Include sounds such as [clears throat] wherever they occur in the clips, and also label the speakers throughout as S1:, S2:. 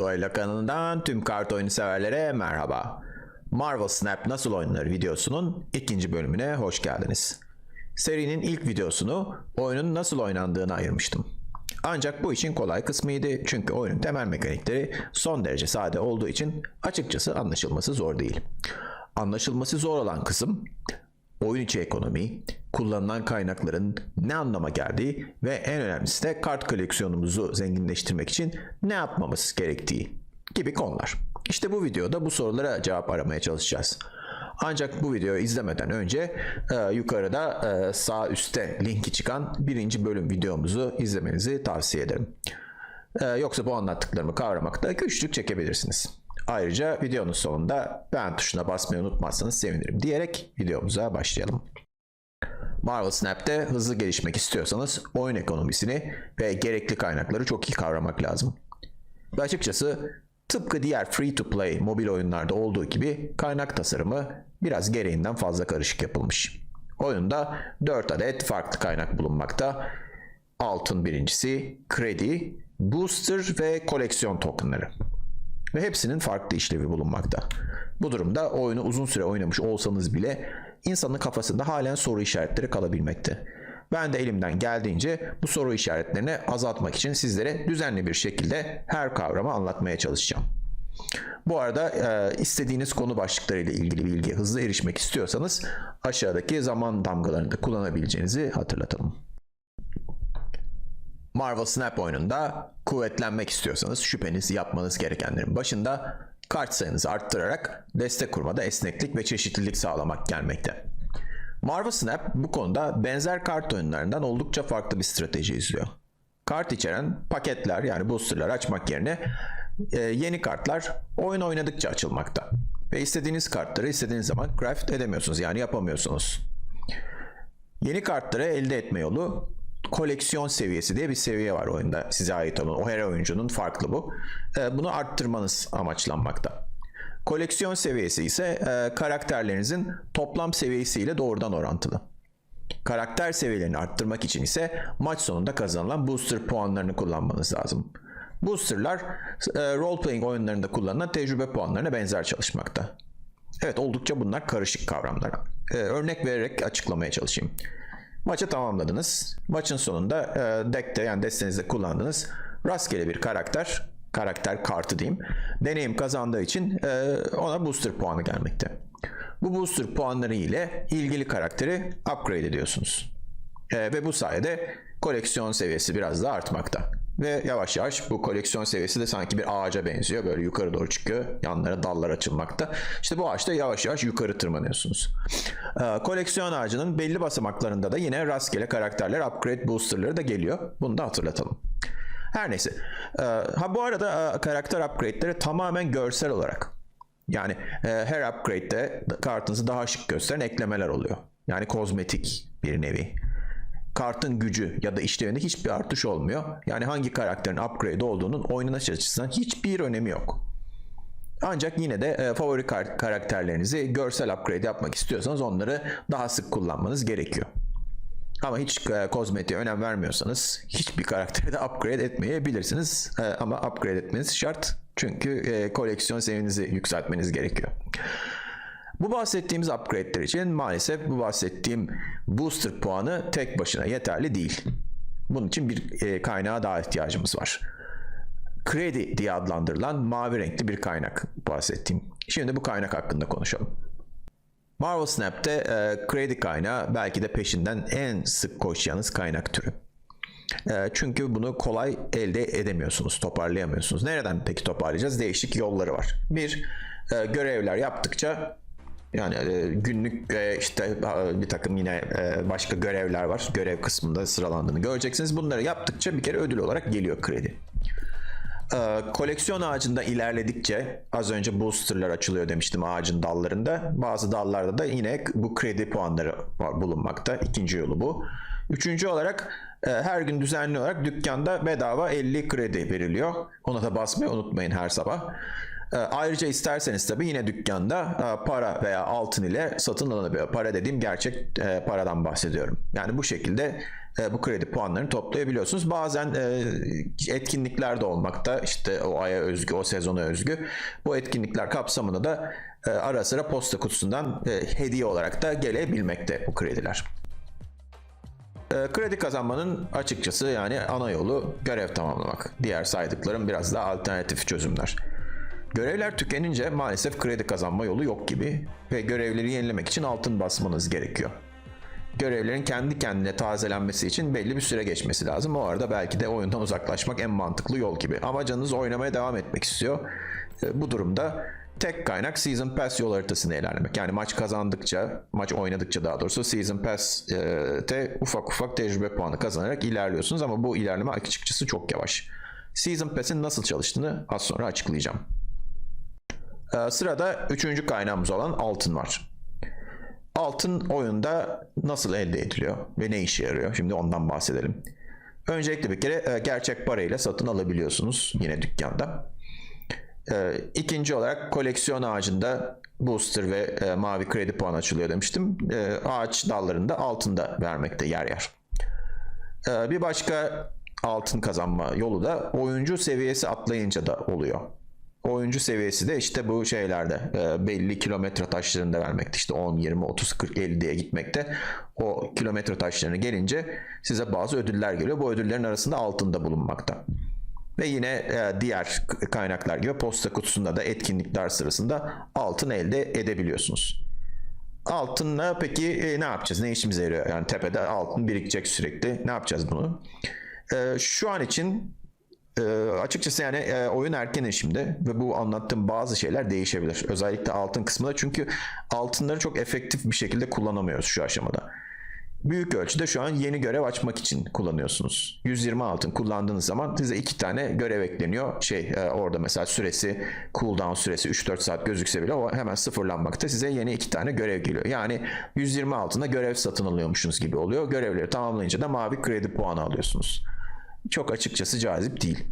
S1: Duello kanalından tüm kart oyunu severlere merhaba. Marvel Snap nasıl oynanır videosunun ikinci bölümüne hoş geldiniz. Serinin ilk videosunu oyunun nasıl oynandığına ayırmıştım. Ancak bu için kolay kısmıydı çünkü oyunun temel mekanikleri son derece sade olduğu için açıkçası anlaşılması zor değil. Anlaşılması zor olan kısım oyun içi ekonomi, kullanılan kaynakların ne anlama geldiği ve en önemlisi de kart koleksiyonumuzu zenginleştirmek için ne yapmamız gerektiği gibi konular. İşte bu videoda bu sorulara cevap aramaya çalışacağız. Ancak bu videoyu izlemeden önce e, yukarıda e, sağ üstte linki çıkan birinci bölüm videomuzu izlemenizi tavsiye ederim. E, yoksa bu anlattıklarımı kavramakta güçlük çekebilirsiniz. Ayrıca videonun sonunda beğen tuşuna basmayı unutmazsanız sevinirim diyerek videomuza başlayalım. Marvel Snap'te hızlı gelişmek istiyorsanız oyun ekonomisini ve gerekli kaynakları çok iyi kavramak lazım. Ve açıkçası tıpkı diğer free to play mobil oyunlarda olduğu gibi kaynak tasarımı biraz gereğinden fazla karışık yapılmış. Oyunda 4 adet farklı kaynak bulunmakta. Altın birincisi, kredi, booster ve koleksiyon tokenları. Ve hepsinin farklı işlevi bulunmakta. Bu durumda oyunu uzun süre oynamış olsanız bile insanın kafasında halen soru işaretleri kalabilmekte. Ben de elimden geldiğince bu soru işaretlerini azaltmak için sizlere düzenli bir şekilde her kavramı anlatmaya çalışacağım. Bu arada e, istediğiniz konu başlıkları ile ilgili bilgiye hızlı erişmek istiyorsanız aşağıdaki zaman damgalarını da kullanabileceğinizi hatırlatalım. Marvel Snap oyununda kuvvetlenmek istiyorsanız şüpheniz yapmanız gerekenlerin başında kart sayınızı arttırarak destek kurmada esneklik ve çeşitlilik sağlamak gelmekte. Marvel Snap bu konuda benzer kart oyunlarından oldukça farklı bir strateji izliyor. Kart içeren paketler yani boosterlar açmak yerine e, yeni kartlar oyun oynadıkça açılmakta. Ve istediğiniz kartları istediğiniz zaman craft edemiyorsunuz yani yapamıyorsunuz. Yeni kartları elde etme yolu koleksiyon seviyesi diye bir seviye var oyunda size ait olan. O her oyuncunun farklı bu. E, Bunu arttırmanız amaçlanmakta. Koleksiyon seviyesi ise e, karakterlerinizin toplam seviyesiyle doğrudan orantılı. Karakter seviyelerini arttırmak için ise maç sonunda kazanılan booster puanlarını kullanmanız lazım. Boosterlar e, role playing oyunlarında kullanılan tecrübe puanlarına benzer çalışmakta. Evet oldukça bunlar karışık kavramlar. E, örnek vererek açıklamaya çalışayım. Maçı tamamladınız. Maçın sonunda e, deckte yani destenizde kullandığınız rastgele bir karakter, karakter kartı diyeyim, deneyim kazandığı için e, ona booster puanı gelmekte. Bu booster puanları ile ilgili karakteri upgrade ediyorsunuz. E, ve bu sayede koleksiyon seviyesi biraz daha artmakta. Ve yavaş yavaş bu koleksiyon seviyesi de sanki bir ağaca benziyor. Böyle yukarı doğru çıkıyor. Yanlara dallar açılmakta. İşte bu ağaçta yavaş yavaş yukarı tırmanıyorsunuz. Ee, koleksiyon ağacının belli basamaklarında da yine rastgele karakterler, upgrade boosterları da geliyor. Bunu da hatırlatalım. Her neyse. Ee, ha bu arada e, karakter upgrade'leri tamamen görsel olarak. Yani e, her upgrade'de kartınızı daha şık gösteren eklemeler oluyor. Yani kozmetik bir nevi kartın gücü ya da işlevinde hiçbir artış olmuyor. Yani hangi karakterin upgrade olduğunun oynanış açısından hiçbir önemi yok. Ancak yine de e, favori kar- karakterlerinizi görsel upgrade yapmak istiyorsanız onları daha sık kullanmanız gerekiyor. Ama hiç e, kozmetiğe önem vermiyorsanız hiçbir karakteri de upgrade etmeyebilirsiniz. E, ama upgrade etmeniz şart. Çünkü e, koleksiyon seviyenizi yükseltmeniz gerekiyor. Bu bahsettiğimiz upgrade'ler için maalesef bu bahsettiğim booster puanı tek başına yeterli değil. Bunun için bir e, kaynağa daha ihtiyacımız var. Kredi diye adlandırılan mavi renkli bir kaynak bahsettiğim. Şimdi bu kaynak hakkında konuşalım. Marvel Snap'te e, kredi kaynağı belki de peşinden en sık koşacağınız kaynak türü. E, çünkü bunu kolay elde edemiyorsunuz, toparlayamıyorsunuz. Nereden peki toparlayacağız? Değişik yolları var. Bir, e, görevler yaptıkça yani e, günlük e, işte e, bir takım yine başka görevler var. Görev kısmında sıralandığını göreceksiniz. Bunları yaptıkça bir kere ödül olarak geliyor kredi. Koleksiyon ağacında ilerledikçe az önce boosterlar açılıyor demiştim ağacın dallarında. Bazı dallarda da yine bu kredi puanları bulunmakta. İkinci yolu bu. Üçüncü olarak her gün düzenli olarak dükkanda bedava 50 kredi veriliyor. Ona da basmayı unutmayın her sabah. E, Ayrıca isterseniz tabii yine dükkanda e, para veya altın ile satın alınabiliyor. Para dediğim gerçek e, paradan bahsediyorum. Yani bu şekilde bu kredi puanlarını toplayabiliyorsunuz. Bazen etkinlikler de olmakta. İşte o aya özgü, o sezona özgü. Bu etkinlikler kapsamında da ara sıra posta kutusundan hediye olarak da gelebilmekte bu krediler. Kredi kazanmanın açıkçası yani ana yolu görev tamamlamak. Diğer saydıklarım biraz daha alternatif çözümler. Görevler tükenince maalesef kredi kazanma yolu yok gibi ve görevleri yenilemek için altın basmanız gerekiyor. Görevlerin kendi kendine tazelenmesi için belli bir süre geçmesi lazım. O arada belki de oyundan uzaklaşmak en mantıklı yol gibi. Ama canınız oynamaya devam etmek istiyor. E, Bu durumda tek kaynak Season Pass yol haritasını ilerlemek. Yani maç kazandıkça, maç oynadıkça daha doğrusu Season Pass'te ufak ufak tecrübe puanı kazanarak ilerliyorsunuz. Ama bu ilerleme açıkçası çok yavaş. Season Pass'in nasıl çalıştığını az sonra açıklayacağım. Ee, Sırada üçüncü kaynağımız olan altın var. Altın oyunda nasıl elde ediliyor ve ne işe yarıyor? Şimdi ondan bahsedelim. Öncelikle bir kere e, gerçek parayla satın alabiliyorsunuz yine dükkanda. Ee, İkinci olarak koleksiyon ağacında booster ve e, mavi kredi puanı açılıyor demiştim. Ağaç dallarında altında vermekte yer yer. Bir başka altın kazanma yolu da oyuncu seviyesi atlayınca da oluyor. Oyuncu seviyesi de işte bu şeylerde e, belli kilometre taşlarında vermekte. İşte 10, 20, 30, 40, 50 diye gitmekte. O kilometre taşlarını gelince size bazı ödüller geliyor. Bu ödüllerin arasında altında bulunmakta. Ve yine e, diğer kaynaklar gibi posta kutusunda da etkinlikler sırasında altın elde edebiliyorsunuz. Altınla peki e, ne yapacağız? Ne işimize yarıyor? Yani tepede altın birikecek sürekli. Ne yapacağız bunu? E, şu an için e, açıkçası yani e, oyun erken erişimde ve bu anlattığım bazı şeyler değişebilir. Özellikle altın kısmında çünkü altınları çok efektif bir şekilde kullanamıyoruz şu aşamada. Büyük ölçüde şu an yeni görev açmak için kullanıyorsunuz. 120 altın kullandığınız zaman size iki tane görev ekleniyor. Şey e, orada mesela süresi cooldown süresi 3-4 saat gözükse bile o hemen sıfırlanmakta. Size yeni iki tane görev geliyor. Yani 120 altında görev satın alıyormuşsunuz gibi oluyor. Görevleri tamamlayınca da mavi kredi puanı alıyorsunuz. Çok açıkçası cazip değil.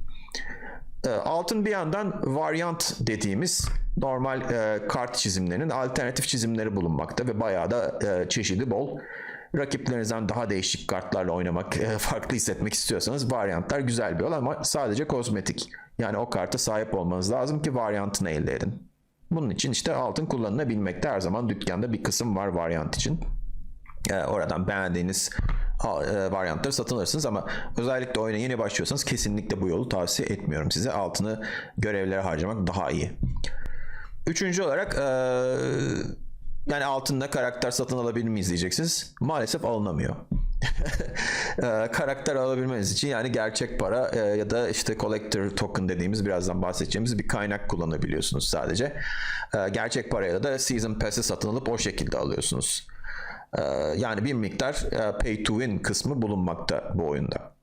S1: E, Altın bir yandan varyant dediğimiz normal e, kart çizimlerinin alternatif çizimleri bulunmakta ve bayağı da e, çeşidi bol. Rakiplerinizden daha değişik kartlarla oynamak, e, [laughs] farklı hissetmek istiyorsanız varyantlar güzel bir yol ama sadece kozmetik. Yani o karta sahip olmanız lazım ki varyantını elde edin. Bunun için işte altın kullanılabilmekte her zaman dükkanda bir kısım var varyant için. E, oradan beğendiğiniz e, varyantları satın alırsınız ama özellikle oyuna yeni başlıyorsanız kesinlikle bu yolu tavsiye etmiyorum size. Altını görevlere harcamak daha iyi. Üçüncü olarak e, yani altında karakter satın alabilir diyeceksiniz. Maalesef alınamıyor. [laughs] E, karakter alabilmeniz için yani gerçek para ya da işte collector token dediğimiz birazdan bahsedeceğimiz bir kaynak kullanabiliyorsunuz sadece. Gerçek parayla da season pass'i satın alıp o şekilde alıyorsunuz. Ee, Yani bir miktar e, pay to win kısmı bulunmakta bu oyunda.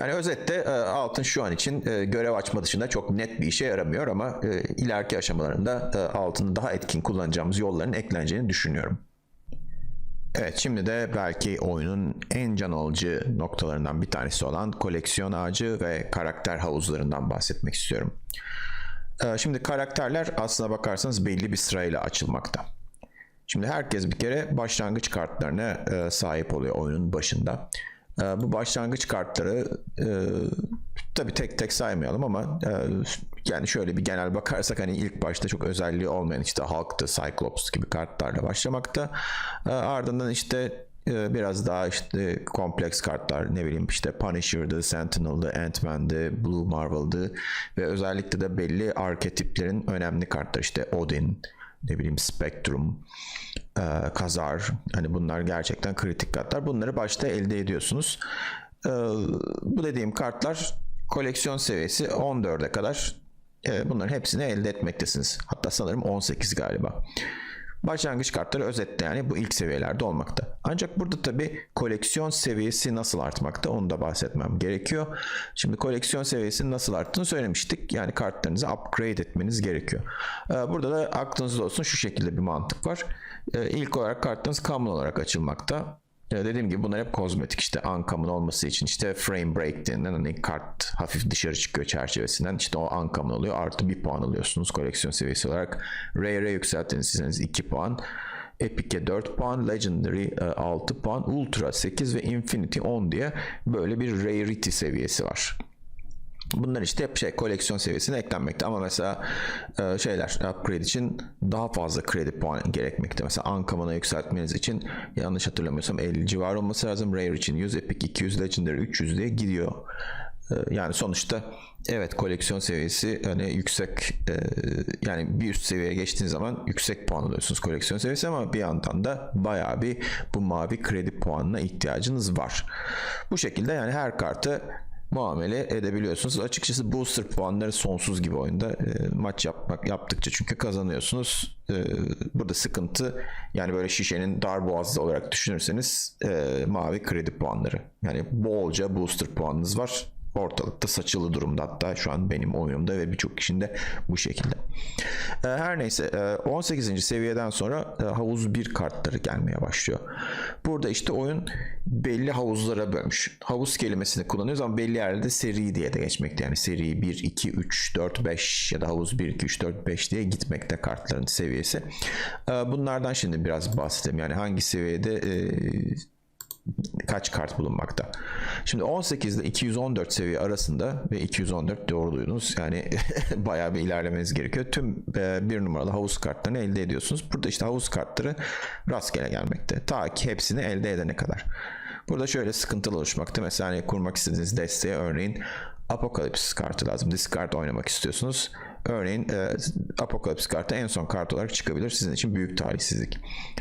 S1: Yani özetle e, altın şu an için e, görev açma dışında çok net bir işe yaramıyor ama ileriki aşamalarında altını daha etkin kullanacağımız yolların ekleneceğini düşünüyorum. Evet şimdi de belki oyunun en can alıcı noktalarından bir tanesi olan koleksiyon ağacı ve karakter havuzlarından bahsetmek istiyorum. Şimdi karakterler aslına bakarsanız belli bir sırayla açılmakta. Şimdi herkes bir kere başlangıç kartlarına e, sahip oluyor oyunun başında. E, bu başlangıç kartları e, tabii tek tek saymayalım ama e, yani şöyle bir genel bakarsak hani ilk başta çok özelliği olmayan işte Hulk'ta, Cyclops gibi kartlarla başlamakta. E, ardından işte e, biraz daha işte kompleks kartlar ne bileyim işte Punisher'dı, Sentinel'dı, Ant-Man'dı, Blue Marvel'dı ve özellikle de belli arketiplerin önemli kartlar işte Odin, ne bileyim Spectrum, e, Kazar hani bunlar gerçekten kritik kartlar. Bunları başta elde ediyorsunuz. E, bu dediğim kartlar koleksiyon seviyesi 14'e kadar e, bunların hepsini elde etmektesiniz. Hatta sanırım 18 galiba. Başlangıç kartları özetle yani bu ilk seviyelerde olmakta. Ancak burada tabi koleksiyon seviyesi nasıl artmakta onu da bahsetmem gerekiyor. Şimdi koleksiyon seviyesinin nasıl arttığını söylemiştik. Yani kartlarınızı upgrade etmeniz gerekiyor. Ee, Burada da aklınızda olsun şu şekilde bir mantık var. Ee, İlk olarak kartınız common olarak açılmakta. Ya dediğim gibi bunlar hep kozmetik. İşte uncommon olması için işte frame break denilen hani kart hafif dışarı çıkıyor çerçevesinden işte o uncommon oluyor. Artı bir puan alıyorsunuz koleksiyon seviyesi olarak. Rare'e yükselttiğiniz 2 puan. Epic'e 4 puan, Legendary e, 6 puan, Ultra 8 ve Infinity 10 diye böyle bir rarity seviyesi var. Bunlar işte hep şey koleksiyon seviyesine eklenmekte ama mesela e, şeyler upgrade için daha fazla kredi puanı gerekmekte. Mesela Uncommon'a yükseltmeniz için yanlış hatırlamıyorsam 50 civarı olması lazım. Rare için 100, Epic 200, Legendary 300 diye gidiyor. E, yani sonuçta evet koleksiyon seviyesi hani yüksek e, yani bir üst seviyeye geçtiğiniz zaman yüksek puan alıyorsunuz koleksiyon seviyesi ama bir yandan da bayağı bir bu mavi kredi puanına ihtiyacınız var. Bu şekilde yani her kartı muamele edebiliyorsunuz. Açıkçası booster puanları sonsuz gibi oyunda e, maç yapmak yaptıkça çünkü kazanıyorsunuz. E, burada sıkıntı yani böyle şişenin dar boğazlı olarak düşünürseniz e, mavi kredi puanları. Yani bolca booster puanınız var. Ortalıkta saçılı durumda hatta şu an benim oyunumda ve birçok kişinin de bu şekilde. E, her neyse e, 18. seviyeden sonra e, havuz 1 kartları gelmeye başlıyor. Burada işte oyun belli havuzlara bölmüş. Havuz kelimesini kullanıyoruz ama belli yerlerde seri diye de geçmekte. Yani seri 1, 2, 3, 4, 5 ya da havuz 1, 2, 3, 4, 5 diye gitmekte kartların seviyesi. E, bunlardan şimdi biraz bahsedelim. Yani hangi seviyede e, kaç kart bulunmakta. Şimdi 18 ile 214 seviye arasında ve 214 doğru duydunuz. Yani [laughs] bayağı bir ilerlemeniz gerekiyor. Tüm e, bir numaralı havuz kartlarını elde ediyorsunuz. Burada işte havuz kartları rastgele gelmekte. Ta ki hepsini elde edene kadar. Burada şöyle sıkıntılı oluşmakta. Mesela hani kurmak istediğiniz desteğe örneğin Apocalypse kartı lazım. Discard oynamak istiyorsunuz. Örneğin e, Apocalypse kartı en son kart olarak çıkabilir. Sizin için büyük talihsizlik.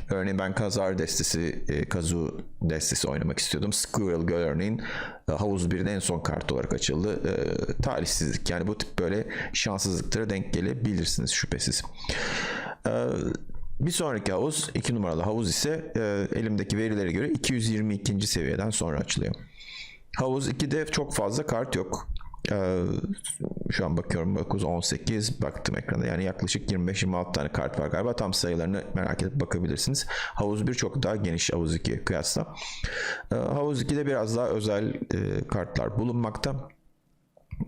S1: Örneğin ben Kazar destesi, e, Kazu destesi oynamak istiyordum. Squirrel Girl örneğin e, Havuz 1'in en son kartı olarak açıldı. E, talihsizlik. Yani bu tip böyle şanssızlıklara denk gelebilirsiniz şüphesiz. E, bir sonraki havuz, 2 numaralı havuz ise e, elimdeki verilere göre 222. seviyeden sonra açılıyor. Havuz 2'de çok fazla kart yok. Ee, şu an bakıyorum 9, 18 baktım ekranda yani yaklaşık 25-26 tane kart var galiba tam sayılarını merak edip bakabilirsiniz. Havuz 1 çok daha geniş Havuz 2 kıyasla. Ee, Havuz 2'de biraz daha özel e, kartlar bulunmakta.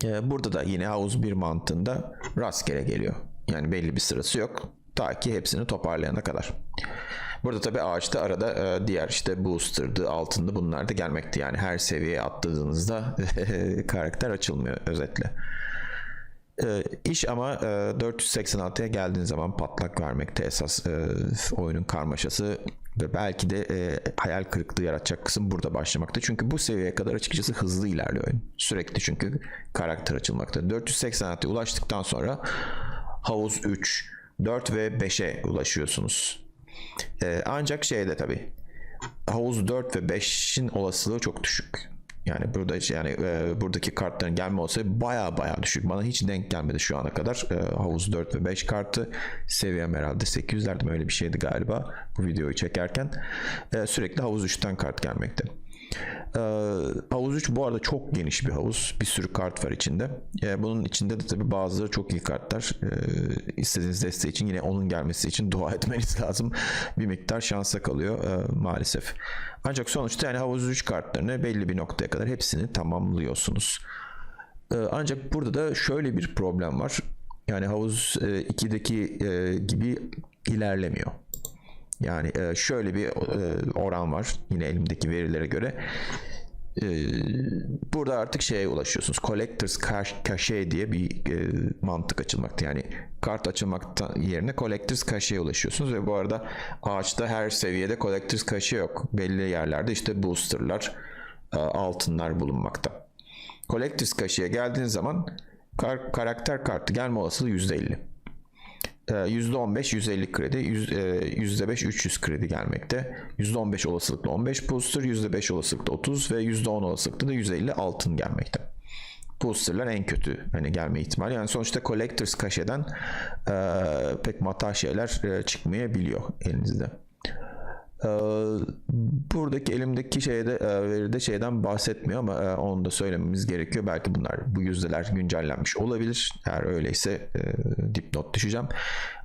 S1: Ee, burada da yine Havuz 1 mantığında rastgele geliyor. Yani belli bir sırası yok. Ta ki hepsini toparlayana kadar. Burada tabi ağaçta arada e, diğer işte booster'dı, altındı bunlar da gelmekti. Yani her seviyeye atladığınızda [laughs] karakter açılmıyor özetle. E, iş ama e, 486'ya geldiğin zaman patlak vermekte esas e, oyunun karmaşası ve belki de e, hayal kırıklığı yaratacak kısım burada başlamakta. Çünkü bu seviyeye kadar açıkçası hızlı ilerliyor oyun. Sürekli çünkü karakter açılmakta. 486'ya ulaştıktan sonra havuz 3, 4 ve 5'e ulaşıyorsunuz. Ee, ancak şeyde tabii havuz 4 ve 5'in olasılığı çok düşük. Yani burada yani e, buradaki kartların gelme olasılığı baya baya düşük. Bana hiç denk gelmedi şu ana kadar. E, havuz 4 ve 5 kartı seviyem herhalde 800'lerde öyle bir şeydi galiba bu videoyu çekerken. E, sürekli havuz 3'ten kart gelmekte. Ee, havuz 3 bu arada çok geniş bir havuz. Bir sürü kart var içinde. Ee, bunun içinde de tabii bazıları çok iyi kartlar. Ee, istediğiniz desteği için yine onun gelmesi için dua [laughs] etmeniz lazım. Bir miktar şansa kalıyor e, maalesef. Ancak sonuçta yani havuz 3 kartlarını belli bir noktaya kadar hepsini tamamlıyorsunuz. Ee, ancak burada da şöyle bir problem var. Yani havuz e, 2'deki e, gibi ilerlemiyor. Yani şöyle bir oran var yine elimdeki verilere göre. Burada artık şeye ulaşıyorsunuz. Collectors Cache diye bir mantık açılmakta. Yani kart açılmakta yerine Collectors Cache'ye ulaşıyorsunuz ve bu arada ağaçta her seviyede Collectors Cache yok. Belli yerlerde işte boosterlar, altınlar bulunmakta. Collectors Cache'ye geldiğiniz zaman kar, karakter kartı gelme olasılığı %50. %15 150 kredi, %5 300 kredi gelmekte. %15 olasılıkla 15 booster, %5 olasılıkla 30 ve %10 olasılıkla da 150 altın gelmekte. Boosterlar en kötü hani gelme ihtimali. Yani sonuçta Collectors kaşeden e, pek mata şeyler e, çıkmayabiliyor elinizde. E, buradaki elimdeki şeyde veride şeyden bahsetmiyor ama e, onu da söylememiz gerekiyor. Belki bunlar bu yüzdeler güncellenmiş olabilir. Eğer öyleyse e, dipnot düşeceğim.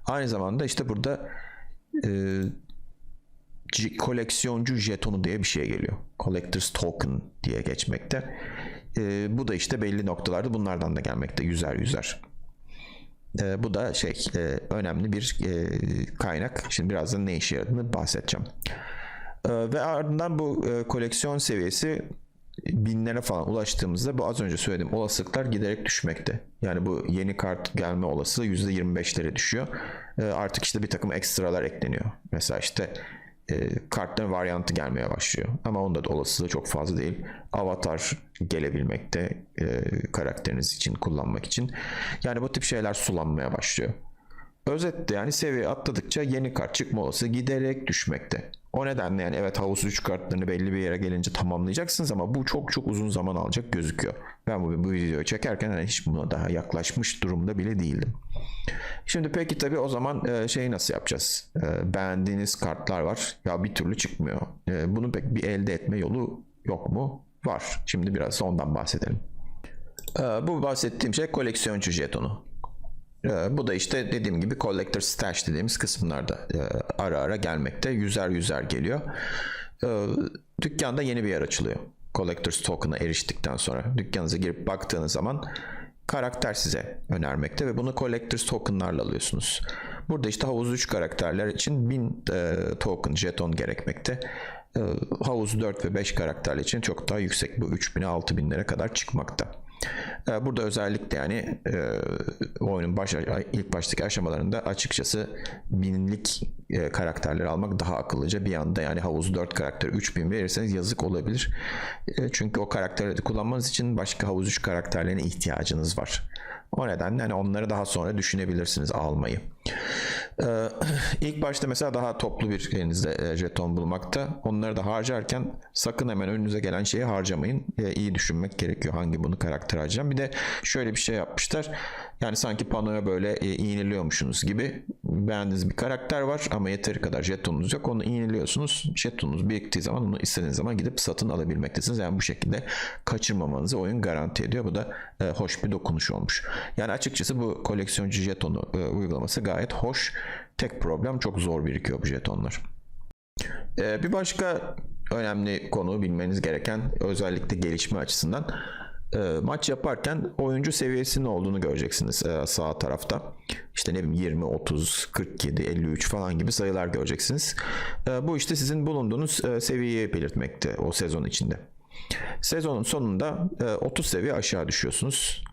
S1: Aynı zamanda işte burada e, koleksiyoncu jetonu diye bir şey geliyor. Collector's Token diye geçmekte. Bu da işte belli noktalarda bunlardan da gelmekte yüzer yüzer. E, bu da şey e, önemli bir e, kaynak. Şimdi birazdan ne işe yaradığını bahsedeceğim. E, ve ardından bu e, koleksiyon seviyesi binlere falan ulaştığımızda bu az önce söylediğim olasılıklar giderek düşmekte. Yani bu yeni kart gelme olasılığı %25'lere düşüyor. E, artık işte bir takım ekstralar ekleniyor. Mesela işte e, kartların varyantı gelmeye başlıyor. Ama onda da olasılığı çok fazla değil. Avatar gelebilmekte e, karakteriniz için kullanmak için. Yani bu tip şeyler sulanmaya başlıyor. Özetle yani seviye atladıkça yeni kart çıkma olasılığı giderek düşmekte. O nedenle yani evet havuz 3 kartlarını belli bir yere gelince tamamlayacaksınız ama bu çok çok uzun zaman alacak gözüküyor. Ben bu, bu videoyu çekerken hani hiç buna daha yaklaşmış durumda bile değildim. Şimdi peki tabii o zaman e, şeyi nasıl yapacağız? E, beğendiğiniz kartlar var. Ya bir türlü çıkmıyor. E, bunu pek bir elde etme yolu yok mu? Var. Şimdi biraz da ondan bahsedelim. E, bu bahsettiğim şey koleksiyoncu jetonu. E, bu da işte dediğim gibi collector stash dediğimiz kısımlarda e, ara ara gelmekte. Yüzer yüzer geliyor. E, dükkanda yeni bir yer açılıyor. Collector's Token'a eriştikten sonra dükkanınıza girip baktığınız zaman karakter size önermekte ve bunu Collector's Token'larla alıyorsunuz. Burada işte havuz 3 karakterler için 1000 e, token jeton gerekmekte. E, havuz 4 ve 5 karakterler için çok daha yüksek bu 3000'e 6000'lere kadar çıkmakta. E, Burada özellikle yani e, oyunun baş, ilk baştaki aşamalarında açıkçası binlik e, karakterleri almak daha akıllıca. Bir anda yani havuz 4 karakter 3000 verirseniz yazık olabilir. E, çünkü o karakterleri kullanmanız için başka havuz 3 karakterlerine ihtiyacınız var. O nedenle hani onları daha sonra düşünebilirsiniz almayı. Ee, [clears throat] ilk başta mesela daha toplu bir elinizde e, jeton bulmakta. Onları da harcarken sakın hemen önünüze gelen şeyi harcamayın. E, iyi düşünmek gerekiyor hangi bunu karakter harcayacağım. Bir de şöyle bir şey yapmışlar. Yani sanki panoya böyle e, gibi beğendiğiniz bir karakter var ama yeteri kadar jetonunuz yok. Onu iğneliyorsunuz. Jetonunuz biriktiği zaman onu istediğiniz zaman gidip satın alabilmektesiniz. Yani bu şekilde kaçırmamanızı oyun garanti ediyor. Bu da e, hoş bir dokunuş olmuş. Yani açıkçası bu koleksiyoncu jetonu e, uygulaması gayet hoş. Tek problem çok zor birikiyor bu jetonlar. E, bir başka önemli konu bilmeniz gereken özellikle gelişme açısından e, maç yaparken oyuncu seviyesinin olduğunu göreceksiniz e, sağ tarafta. İşte ne bileyim 20, 30, 47, 53 falan gibi sayılar göreceksiniz. E, bu işte sizin bulunduğunuz seviyeyi belirtmekte o sezon içinde. Sezonun sonunda e, 30 seviye aşağı düşüyorsunuz.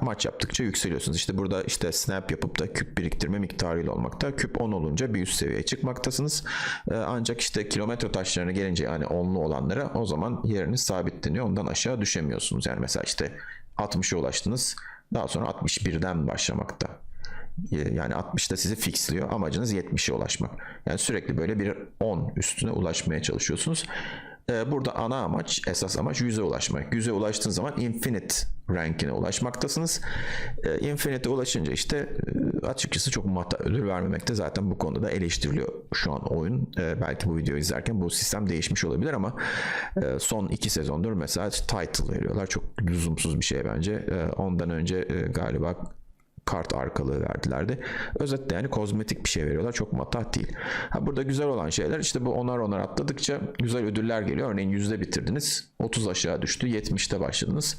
S1: Maç yaptıkça yükseliyorsunuz. İşte burada işte snap yapıp da küp biriktirme miktarıyla olmakta. Küp 10 olunca bir üst seviyeye çıkmaktasınız. Ee, ancak işte kilometre taşlarına gelince yani onlu olanlara o zaman yeriniz sabitleniyor. Ondan aşağı düşemiyorsunuz. Yani mesela işte 60'a ulaştınız. Daha sonra 61'den başlamakta. Ee, Yani 60'da sizi fixliyor. Amacınız 70'e ulaşmak. Yani sürekli böyle bir 10 üstüne ulaşmaya çalışıyorsunuz. Ee, Burada ana amaç, esas amaç 100'e ulaşmak. 100'e ulaştığınız zaman infinite rankine ulaşmaktasınız. Ee, Infinite'e ulaşınca işte e, açıkçası çok mata ödül vermemekte zaten bu konuda da eleştiriliyor şu an oyun. Ee, Belki bu videoyu izlerken bu sistem değişmiş olabilir ama e, son iki sezondur mesela title veriyorlar. Çok lüzumsuz bir şey bence. Ondan önce e, galiba kart arkalığı verdilerdi. Özetle yani kozmetik bir şey veriyorlar. Çok matah değil. Ha, burada güzel olan şeyler işte bu onar onar atladıkça güzel ödüller geliyor. Örneğin yüzde bitirdiniz. 30 aşağı düştü. 70'te başladınız.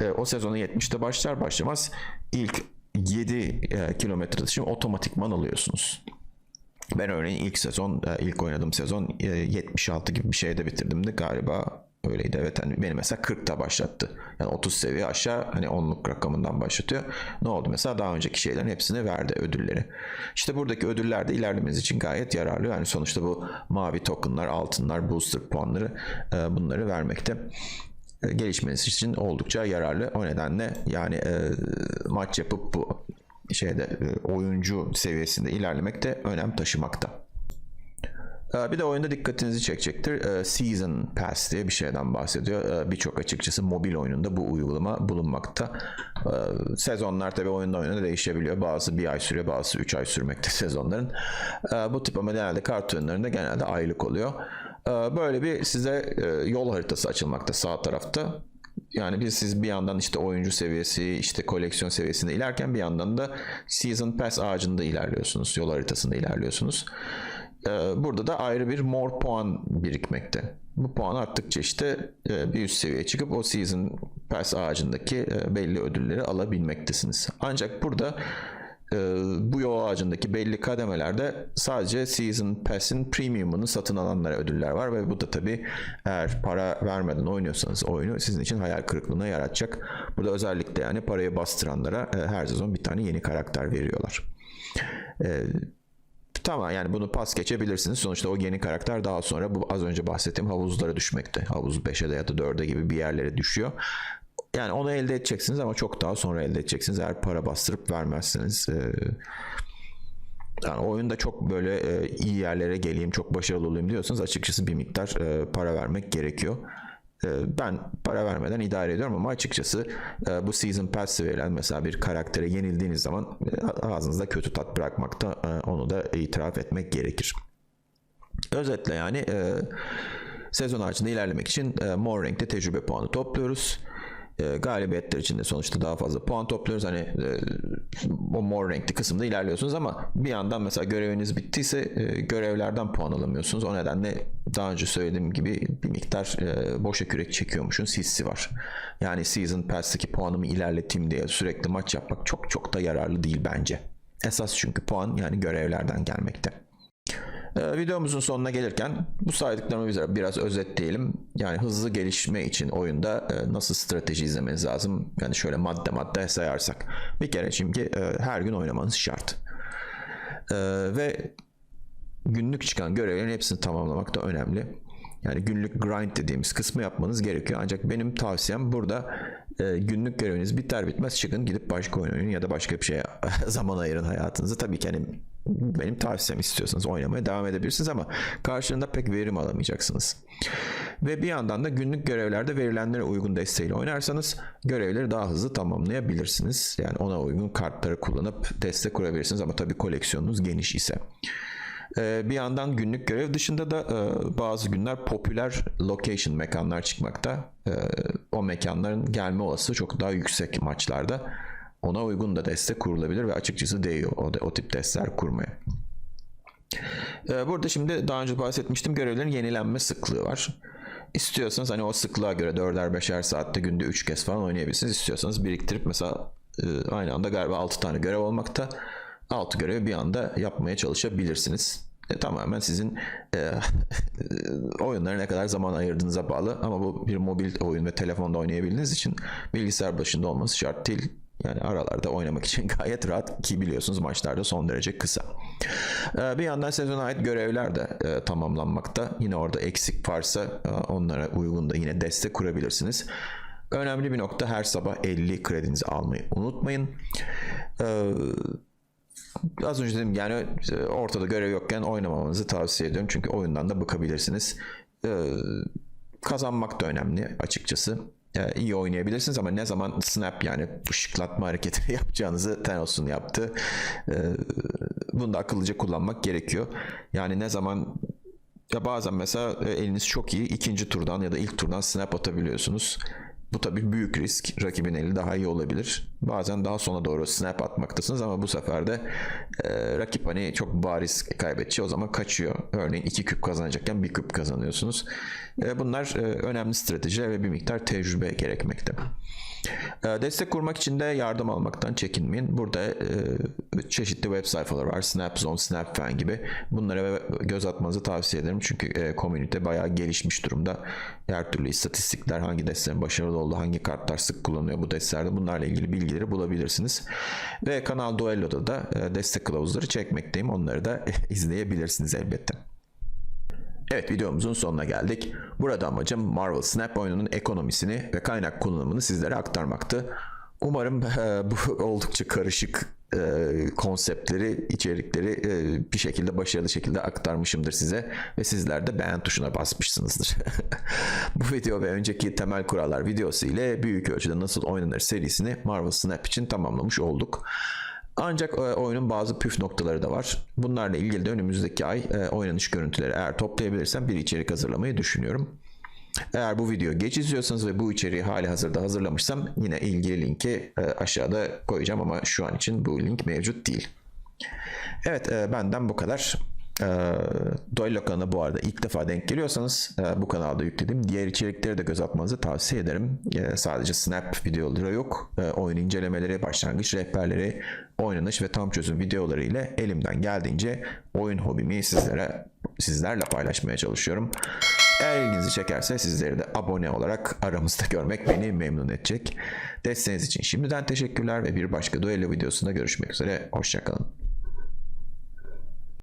S1: E, o sezonu 70'te başlar başlamaz ilk 7 e, kilometre dışı otomatikman alıyorsunuz. Ben örneğin ilk sezon, e, ilk oynadığım sezon e, 76 gibi bir şeyde bitirdim de galiba öyleydi. Evet hani beni mesela 40'ta başlattı. Yani 30 seviye aşağı hani onluk rakamından başlatıyor. Ne oldu mesela daha önceki şeylerin hepsini verdi ödülleri. İşte buradaki ödüller de ilerlemeniz için gayet yararlı. Yani sonuçta bu mavi tokenlar, altınlar, booster puanları e, bunları vermekte e, gelişmeniz için oldukça yararlı. O nedenle yani e, maç yapıp bu şeyde e, oyuncu seviyesinde ilerlemek de önem taşımakta. E, Bir de oyunda dikkatinizi çekecektir. E, Season Pass diye bir şeyden bahsediyor. E, Birçok açıkçası mobil oyununda bu uygulama bulunmakta. Sezonlar tabii oyundan oyuna değişebiliyor. Bazı bir ay sürüyor, bazı üç ay sürmekte [laughs] sezonların. Bu tip ama genelde kart oyunlarında genelde aylık oluyor. Böyle bir size e, yol haritası açılmakta sağ tarafta. Yani biz siz bir yandan işte oyuncu seviyesi, işte koleksiyon seviyesinde ilerken bir yandan da Season Pass ağacında ilerliyorsunuz, yol haritasında ilerliyorsunuz. Ee, Burada da ayrı bir mor puan birikmekte. Bu puan arttıkça işte e, bir üst seviyeye çıkıp o Season Pass ağacındaki e, belli ödülleri alabilmektesiniz. Ancak burada e, bu yol ağacındaki belli kademelerde sadece Season Pass'in premium'unu satın alanlara ödüller var ve bu da tabii eğer para vermeden oynuyorsanız oyunu sizin için hayal kırıklığına yaratacak. Burada özellikle yani parayı bastıranlara her sezon bir tane yeni karakter veriyorlar. Tamam yani bunu pas geçebilirsiniz. Sonuçta o yeni karakter daha sonra bu az önce bahsettiğim havuzlara düşmekte. Havuz 5'e de ya da 4'e gibi bir yerlere düşüyor. Yani onu elde edeceksiniz ama çok daha sonra elde edeceksiniz. Eğer para bastırıp vermezseniz. Ee, yani oyunda çok böyle e, iyi yerlere geleyim, çok başarılı olayım diyorsanız açıkçası bir miktar e, para vermek gerekiyor. E, ben para vermeden idare ediyorum ama açıkçası e, bu Season Pass'ı verilen mesela bir karaktere yenildiğiniz zaman e, ağzınızda kötü tat bırakmakta e, onu da itiraf etmek gerekir. Özetle yani sezon haricinde ilerlemek için mor renkte tecrübe puanı topluyoruz. E, galibiyetler için de sonuçta daha fazla puan topluyoruz. Hani e, o mor renkli kısımda ilerliyorsunuz ama bir yandan mesela göreviniz bittiyse e, görevlerden puan alamıyorsunuz. O nedenle daha önce söylediğim gibi bir miktar e, boşa kürek çekiyormuşsun hissi var. Yani Season Pass'taki puanımı ilerleteyim diye sürekli maç yapmak çok çok da yararlı değil bence. Esas çünkü puan yani görevlerden gelmekte. Ee, videomuzun sonuna gelirken bu saydıklarımı biraz özetleyelim. Yani hızlı gelişme için oyunda e, nasıl strateji izlemeniz lazım? Yani şöyle madde madde sayarsak. Bir kere şimdi e, her gün oynamanız şart. E, ve günlük çıkan görevlerin hepsini tamamlamak da önemli. Yani günlük grind dediğimiz kısmı yapmanız gerekiyor. Ancak benim tavsiyem burada günlük göreviniz biter bitmez çıkın gidip başka oyun oynayın ya da başka bir şeye [laughs] zaman ayırın hayatınızı. Tabii ki hani benim tavsiyem istiyorsanız oynamaya devam edebilirsiniz ama karşılığında pek verim alamayacaksınız. Ve bir yandan da günlük görevlerde verilenlere uygun desteğiyle oynarsanız görevleri daha hızlı tamamlayabilirsiniz. Yani ona uygun kartları kullanıp destek kurabilirsiniz ama tabii koleksiyonunuz geniş ise. Ee, bir yandan günlük görev dışında da e, bazı günler popüler location mekanlar çıkmakta. Ee, o mekanların gelme olasılığı çok daha yüksek maçlarda. Ona uygun da destek kurulabilir ve açıkçası değiyor o, o tip destler kurmaya. Ee, burada şimdi daha önce bahsetmiştim görevlerin yenilenme sıklığı var. İstiyorsanız hani o sıklığa göre 4'er 5'er saatte günde 3 kez falan oynayabilirsiniz. İstiyorsanız biriktirip mesela e, aynı anda galiba 6 tane görev olmakta. 6 görevi bir anda yapmaya çalışabilirsiniz. E, tamamen sizin e, [laughs] oyunlara ne kadar zaman ayırdığınıza bağlı ama bu bir mobil oyun ve telefonda oynayabildiğiniz için bilgisayar başında olması şart değil. Yani aralarda oynamak için [laughs] gayet rahat ki biliyorsunuz maçlarda son derece kısa. Ee, bir yandan sezona ait görevler de e, tamamlanmakta. Yine orada eksik varsa e, onlara uygun da yine destek kurabilirsiniz. Önemli bir nokta her sabah 50 kredinizi almayı unutmayın. Ee, az önce dedim yani e, ortada görev yokken oynamamanızı tavsiye ediyorum. Çünkü oyundan da bıkabilirsiniz. Ee, kazanmak da önemli açıkçası iyi oynayabilirsiniz ama ne zaman snap yani ışıklatma [laughs] hareketi yapacağınızı Thanos'un yaptı. E, bunu da akıllıca kullanmak gerekiyor. Yani ne zaman ya bazen mesela e, eliniz çok iyi ikinci turdan ya da ilk turdan snap atabiliyorsunuz. Bu tabii büyük risk. Rakibin eli daha iyi olabilir. Bazen daha sona doğru snap atmaktasınız ama bu sefer de e, rakip hani çok bariz kaybedeceği o zaman kaçıyor. Örneğin iki küp kazanacakken bir küp kazanıyorsunuz. E, bunlar e, önemli stratejiler ve bir miktar tecrübe gerekmekte. E, destek kurmak için de yardım almaktan çekinmeyin. Burada çeşitli web sayfaları var. Snapzone, Snapfan gibi. Bunlara göz atmanızı tavsiye ederim. Çünkü komünite bayağı gelişmiş durumda. Her türlü istatistikler, hangi destelerin başarılı oldu, hangi kartlar sık kullanıyor bu destelerde bunlarla ilgili bilgileri bulabilirsiniz. Ve kanal Duello'da da destek kılavuzları çekmekteyim. Onları da [laughs] izleyebilirsiniz elbette. Evet videomuzun sonuna geldik. Burada amacım Marvel Snap oyununun ekonomisini ve kaynak kullanımını sizlere aktarmaktı. Umarım [laughs] e, bu oldukça karışık e, konseptleri, içerikleri e, bir şekilde başarılı şekilde aktarmışımdır size ve sizler de beğen tuşuna basmışsınızdır. [laughs] bu video ve önceki temel kurallar videosu ile büyük ölçüde nasıl oynanır serisini Marvel Snap için tamamlamış olduk. Ancak e, oyunun bazı püf noktaları da var. Bunlarla ilgili de önümüzdeki ay e, oynanış görüntüleri eğer toplayabilirsem bir içerik hazırlamayı düşünüyorum. Eğer bu video geç izliyorsanız ve bu içeriği hali hazırda hazırlamışsam yine ilgili linki e, aşağıda koyacağım ama şu an için bu link mevcut değil. Evet benden bu kadar. Ee, Duello kanalına bu arada ilk defa denk geliyorsanız e, bu kanalda yüklediğim diğer içerikleri de göz atmanızı tavsiye ederim. E, sadece Snap videoları yok. E, oyun incelemeleri, başlangıç rehberleri, oynanış ve tam çözüm videoları ile elimden geldiğince oyun hobimi sizlere sizlerle paylaşmaya çalışıyorum. Eğer ilginizi çekerse sizleri de abone olarak aramızda görmek beni memnun edecek. Desteğiniz için şimdiden teşekkürler ve bir başka Duello videosunda görüşmek üzere. Hoşçakalın.